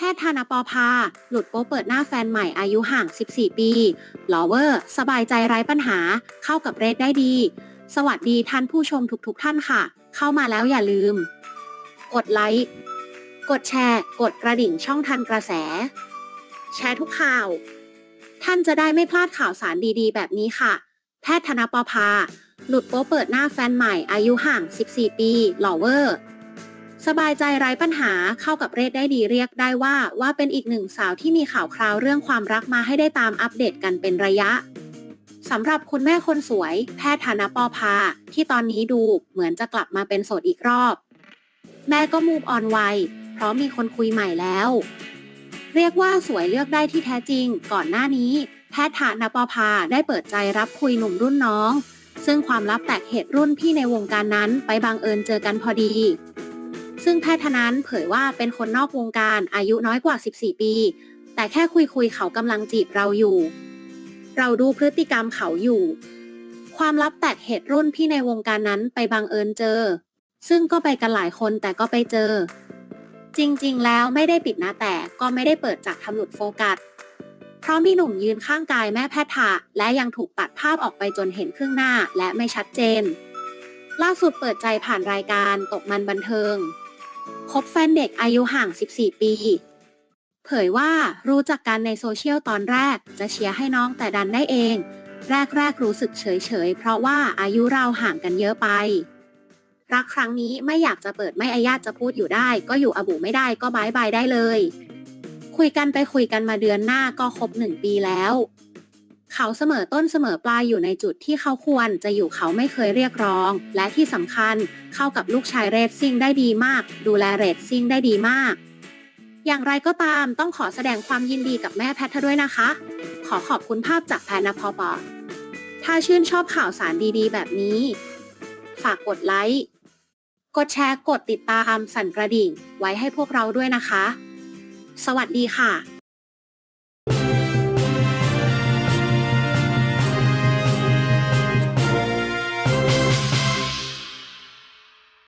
แพทย์ธานปอพาหลุดโป๊เปิดหน้าแฟนใหม่อายุห่าง 14 ปีลอเวอร์ สบายใจไร้ปัญหา เข้ากับเรดได้ดี สวัสดีท่านผู้ชมทุกๆทท่านค่ะ เข้ามาแล้วอย่าลืม กดไลค์ กดแชร์ กดกระดิ่งช่องทันกระแส แชร์ทุกข่าว ท่านจะได้ไม่พลาดข่าวสารดีๆ แบบนี้ค่ะ แพทย์ธนปภา หลุดโป๊เปิดหน้าแฟนใหม่อายุห่าง 14 ปีหล่อเวอร์ สบายใจไร้ปัญหาเข้ากับเรศได้ดีเรียกได้ว่า ว่าเป็นอีกหนึ่งสาวที่มีข่าวคราวเรื่องความรักมาให้ได้ตามอัปเดตกันเป็นระยะสำหรับคุณแม่คนสวย แพทย์ธนปภาที่ตอนนี้ดูเหมือนจะกลับมาเป็นโสดอีกรอบ แม่ก็มูฟออนไวเพราะมีคนคุยใหม่แล้ว เรียกว่าสวยเลือกได้ที่แท้จริง ก่อนหน้านี้ แพทย์ฐานปภาได้เปิดใจรับคุยหนุ่มรุ่นน้อง ซึ่งความลับแตกเหตุรุ่นพี่ในวงการนั้นไปบังเอิญเจอกันพอดี ซึ่งแพทย์นั้นเผยว่าเป็นคนนอกวงการอายุน้อยกว่า 14 ปี แต่แค่คุยคุยๆเขากำลังจีบเราอยู่ เราดูพฤติกรรมเขาอยู่ ความลับแตกเหตุรุ่นพี่ในวงการนั้นไปบังเอิญเจอ ซึ่งก็ไปกันหลายคนแต่ก็ไปเจอ จริงๆ แล้วไม่ได้ปิดนะแต่ก็ไม่ได้เปิดจากทำหลุดโฟกัสเพราะมีหนุ่มยืนข้างกายแม่แพทย์ถาและยังถูกตัดภาพออกไปจนเห็นครึ่งหน้าและไม่ชัดเจนล่าสุดเปิดใจผ่านรายการตกมันบันเทิง คบแฟนเด็กอายุห่าง 14 ปี เผยว่ารู้จักกันในโซเชียลตอนแรก จะเชียร์ให้น้องแต่ดันได้เอง แรกๆรู้สึกเฉยๆ เพราะว่าอายุเราห่างกันเยอะไป รักครั้งนี้ไม่อยากจะเปิดไม่อาญาตจะพูดอยู่ได้ ก็อยู่อบุไม่ได้ก็บายบายได้เลย คุยกันไปคุยกันมาเดือนหน้าก็ครบหนึ่งปีแล้ว เขาเสมอต้นเสมอปลายอยู่ในจุดที่เขาควรจะอยู่เขาไม่เคยเรียกร้อง และที่สำคัญเข้ากับลูกชายเรดซิ่งได้ดีมาก ดูแลเรดซิ่งได้ดีมาก อย่างไรก็ตามต้องขอแสดงความยินดีกับแม่แพทย์ด้วยนะคะ ขอขอบคุณภาพจากแพนนพอปอถ้าชื่นชอบข่าวสารดีๆ แบบนี้ ฝากกดไลค์ กดแชร์ กดติดตามสั่นกระดิ่ง ไว้ให้พวกเราด้วยนะคะ สวัสดีค่ะ